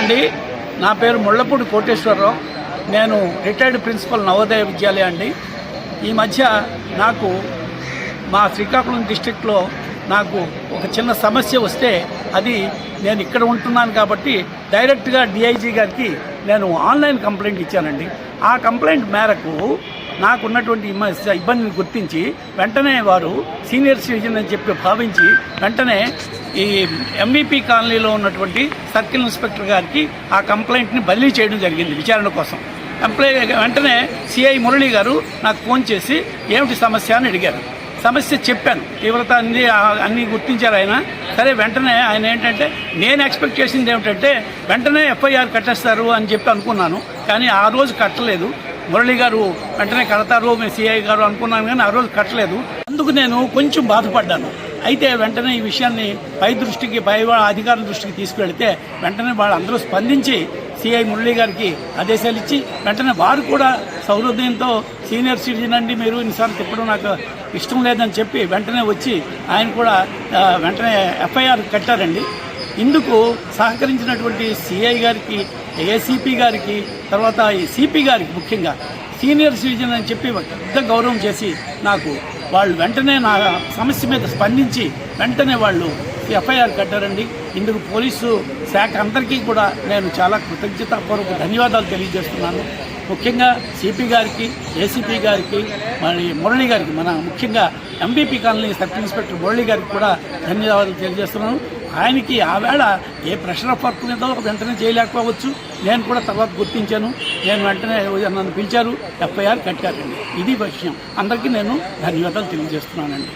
అండి. నా పేరు ముళ్ళపూడి కోటేశ్వరరావు. నేను రిటైర్డ్ ప్రిన్సిపల్ నవోదయ విద్యాలయ అండి. ఈ మధ్య నాకు మా శ్రీకాకుళం డిస్టిక్లో నాకు ఒక చిన్న సమస్య వస్తే అది నేను ఇక్కడ ఉంటున్నాను కాబట్టి డైరెక్ట్గా డిఐజీ గారికి నేను ఆన్లైన్ కంప్లైంట్ ఇచ్చానండి. ఆ కంప్లైంట్ మేరకు నాకున్నటువంటి ఇబ్బందిని గుర్తించి వెంటనే వారు సీనియర్ సిటిజన్ అని చెప్పి భావించి వెంటనే ఈ ఎంవిపి కాలనీలో ఉన్నటువంటి సర్కిల్ ఇన్స్పెక్టర్ గారికి ఆ కంప్లైంట్ని బదిలీ చేయడం జరిగింది విచారణ కోసం. కంప్లైంట్ వెంటనే సిఐ మురళి గారు నాకు ఫోన్ చేసి ఏమిటి సమస్య అని అడిగారు. సమస్య చెప్పాను. తీవ్రత అన్ని అన్నీ గుర్తించారు ఆయన. సరే వెంటనే ఆయన ఏంటంటే నేను ఎక్స్పెక్ట్ చేసింది ఏమిటంటే వెంటనే ఎఫ్ఐఆర్ కట్టేస్తారు అని చెప్పి అనుకున్నాను. కానీ ఆ రోజు కట్టలేదు. మురళి గారు వెంటనే కడతారు మీ సిఐ గారు అనుకున్నాను కానీ ఆ రోజు కట్టలేదు. అందుకు నేను కొంచెం బాధపడ్డాను. అయితే వెంటనే ఈ విషయాన్ని పై దృష్టికి పై అధికారుల దృష్టికి తీసుకువెళితే వెంటనే వాళ్ళందరూ స్పందించి సిఐ మురళి గారికి ఆదేశాలు ఇచ్చి వెంటనే వారు కూడా సౌహృదయంతో సీనియర్ సిటిజన్ అండి మీరు ఇన్నిసార్లు తిప్పడం నాకు ఇష్టం లేదని చెప్పి వెంటనే వచ్చి ఆయన కూడా వెంటనే ఎఫ్ఐఆర్ కట్టారండి. ఇందుకు సహకరించినటువంటి సిఐ గారికి ఏసీపీ గారికి తర్వాత ఈ సిపి గారికి ముఖ్యంగా సీనియర్ సిటిజన్ అని చెప్పి పెద్ద గౌరవం చేసి నాకు వాళ్ళు వెంటనే నా సమస్య మీద స్పందించి వెంటనే వాళ్ళు ఎఫ్ఐఆర్ కట్టారండి. ఇందుకు పోలీసు శాఖ అందరికీ కూడా నేను చాలా కృతజ్ఞతాపూర్వక ధన్యవాదాలు తెలియజేస్తున్నాను. ముఖ్యంగా సిపి గారికి ఏసీపీ గారికి మరి మురళి గారికి మన ముఖ్యంగా MBP colony sub inspector Murali గారికి కూడా ధన్యవాదాలు తెలియజేస్తున్నాను. ఆయనకి ఆవేళ ఏ ప్రెషర్ ఆఫ్ వర్క్ మీద వెంటనే చేయలేకపోవచ్చు. నేను కూడా తర్వాత గుర్తించాను. నేను వెంటనే నన్ను పిలిచారు. ఎఫ్ఐఆర్ కట్టారండి. ఇది విషయం. అందరికీ నేను ధన్యవాదాలు తెలియజేస్తున్నానండి.